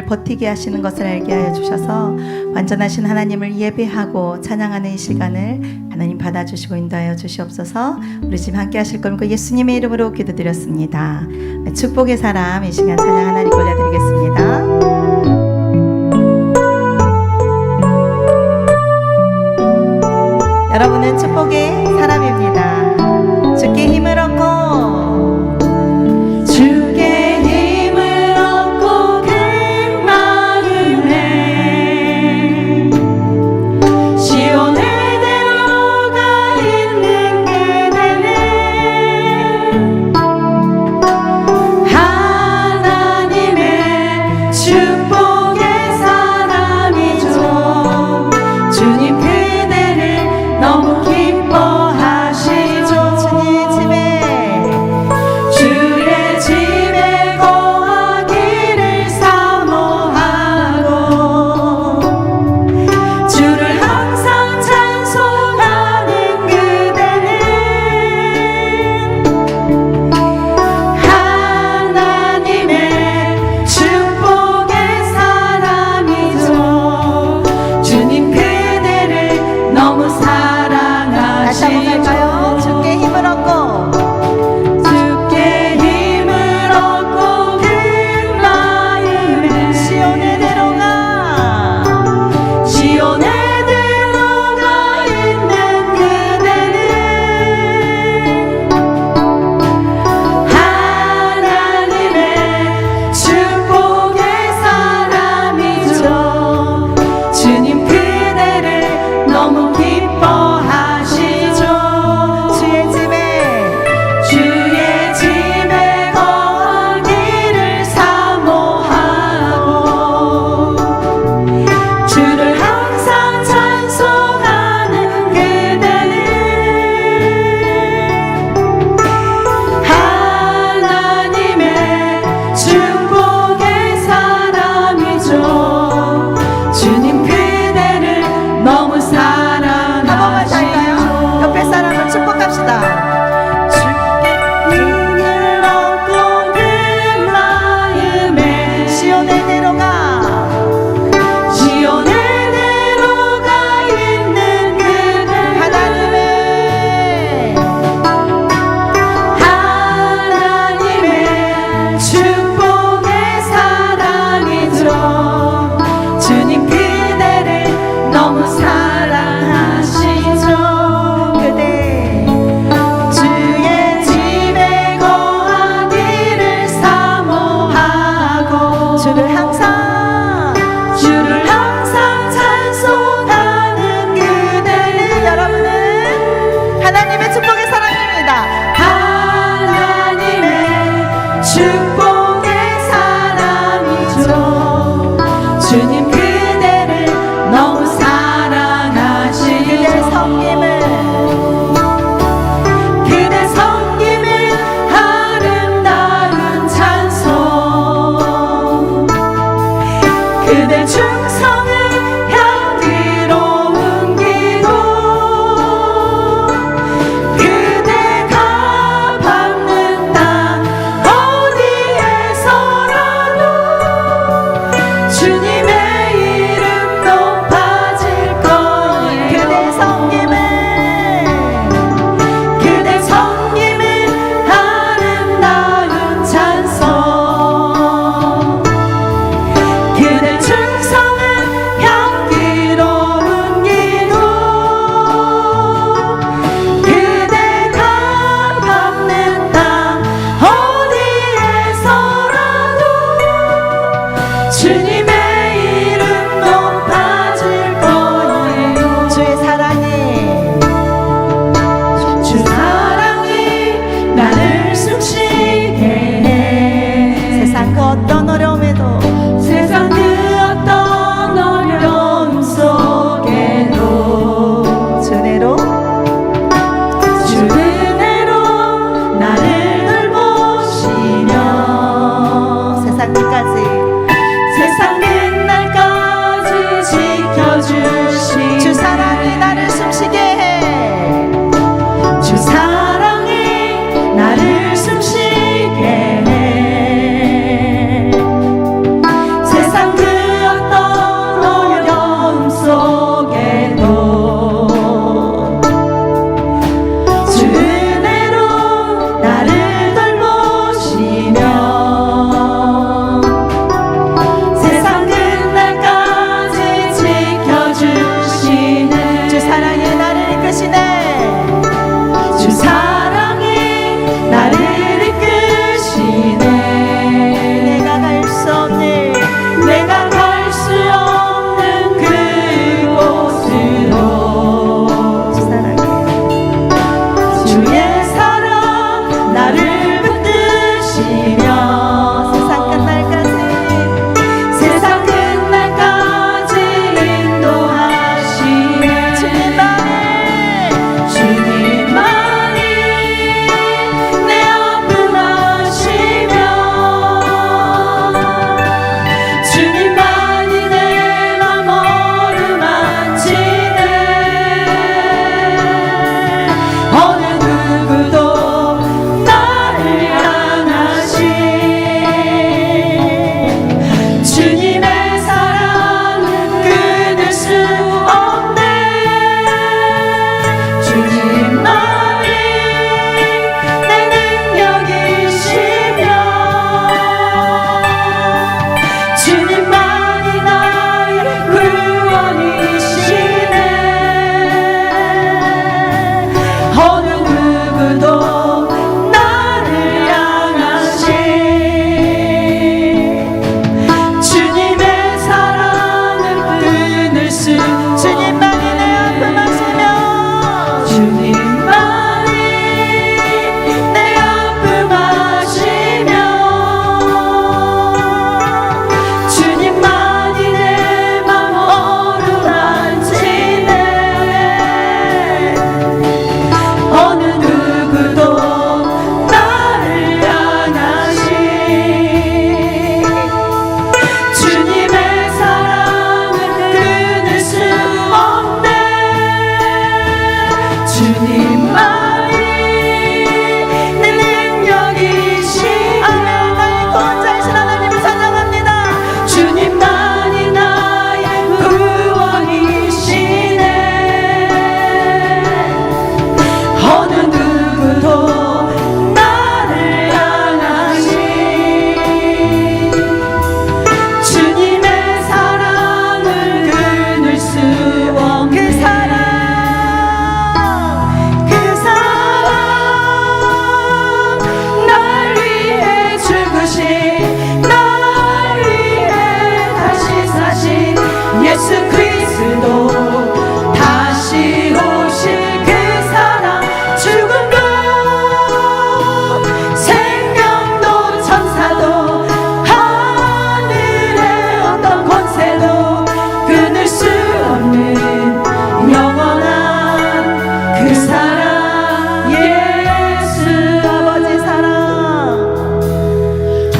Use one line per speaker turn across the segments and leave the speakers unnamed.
버티게 하시는 것을 알게 하여 주셔서 완전하신 하나님을 예배하고 찬양하는 이 시간을 하나님 받아주시고 인도하여 주시옵소서 우리 집 함께 하실 걸그 예수님의 이름으로 기도드렸습니다. 축복의 사람 이 시간 찬양 하나님 올려드리겠습니다. 여러분은 축복의 사람입니다. 주께 힘을 얻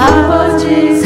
아버지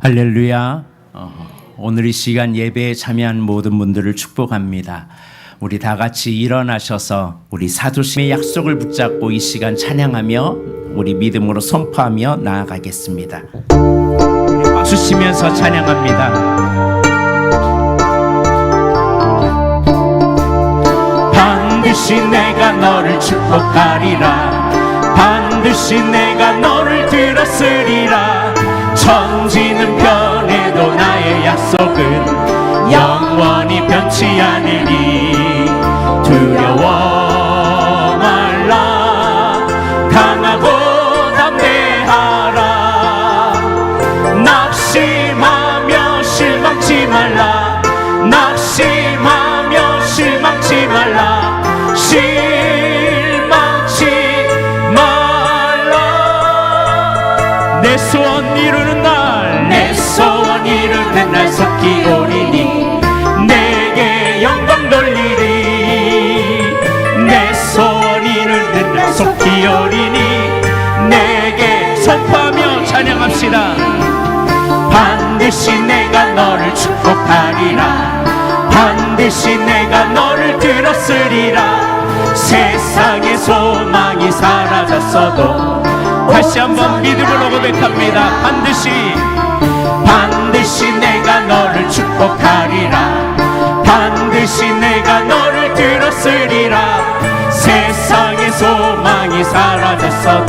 할렐루야. 어, 오늘 이 시간 예배에 참여한 모든 분들을 축복합니다. 우리 다 같이 일어나셔서 우리 사도심의 약속을 붙잡고 이 시간 찬양하며 우리 믿음으로 선포하며 나아가겠습니다. 박수 치면서 찬양합니다. 반드시 내가 너를 축복하리라 반드시 내가 너를 들었으리라 천지는 변해도 나의 약속은 영원히 변치 않으리 두려워 이루는 날 속히 오리니 내게 영광 돌리리. 내 소원 이루는 날 속히 오리니 내게 선포하며 찬양합시다. 반드시 내가 너를 축복하리라. 반드시 내가 너를 들었으리라. 세상의 소망이 사라졌어도 다시 한번 믿음으로 고백합니다. 반드시 반드시 내가 너를 축복하리라. 반드시 내가 너를 들었으리라. 세상의 소망이 사라졌어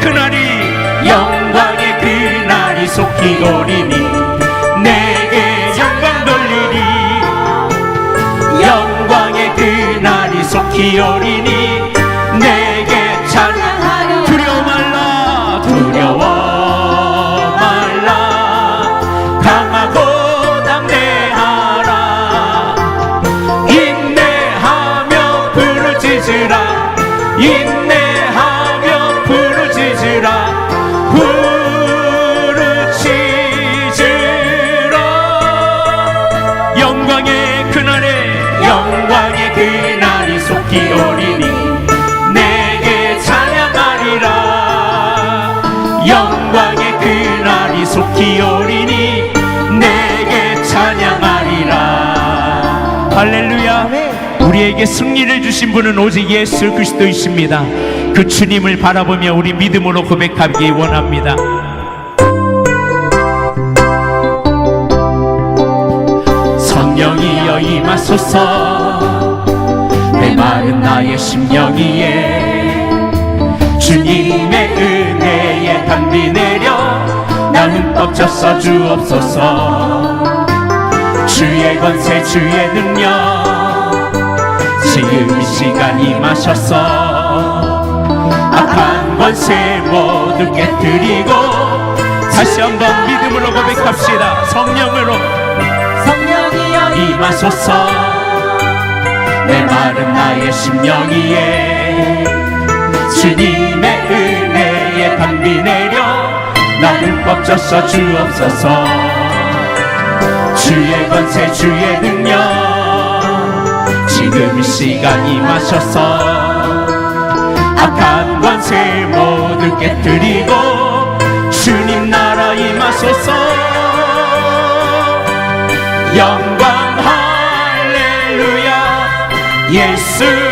그날이 영광의 그날이 속히 오리니 내게 영광 돌리리 영광의 그날이 속히 오리니 우리에게 승리를 주신 분은 오직 예수 그리스도이십니다. 그 주님을 바라보며 우리 믿음으로 고백하기 원합니다. 성령이여 임하소서. 내 마른 나의 심령 위에 주님의 은혜에 담비 내려 나 흠뻑 젖어 주옵소서. 주의 권세 주의 능력 지금 이 시간 임하셔서 악한 권세 모두 깨뜨리고 다시 한번 믿음으로 고백합시다. 성령으로.
성령이여
임하소서 내 마른 나의 심령 위에 주님의 은혜에 담비 내려 나를 뻗쳐서 주옵소서. 주의 권세 주의 능력 지금 이 시간 임하셔서 악한 권세 모두 깨뜨리고 주님 나라 임하소서 영광 할렐루야. 예수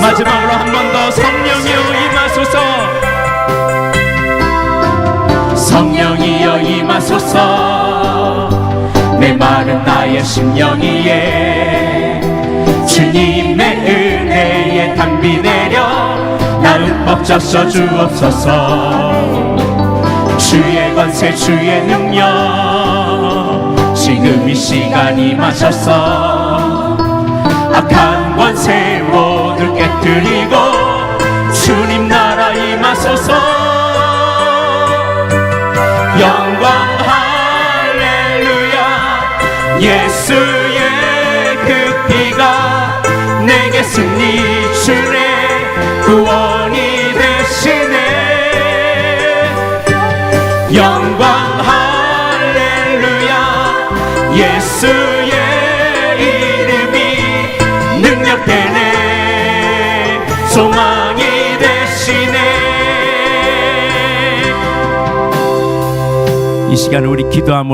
마지막으로 한 번 더 성령이여 임하소서. 성령이여 임하소서. 내 마른 나의 심령이에 주님의 은혜에 담비 내려 나는 벅잡서 주옵소서. 주의 권세 주의 능력 지금 이 시간 임하셔서 악한 권세 모 두 깨뜨리고 주님 나라 임하소서 영광 할렐루야. 예수의 그 피가 내게 승리 주네 구원이 되시네. 영광 할렐루야. 예수 시간 우리 기도함으로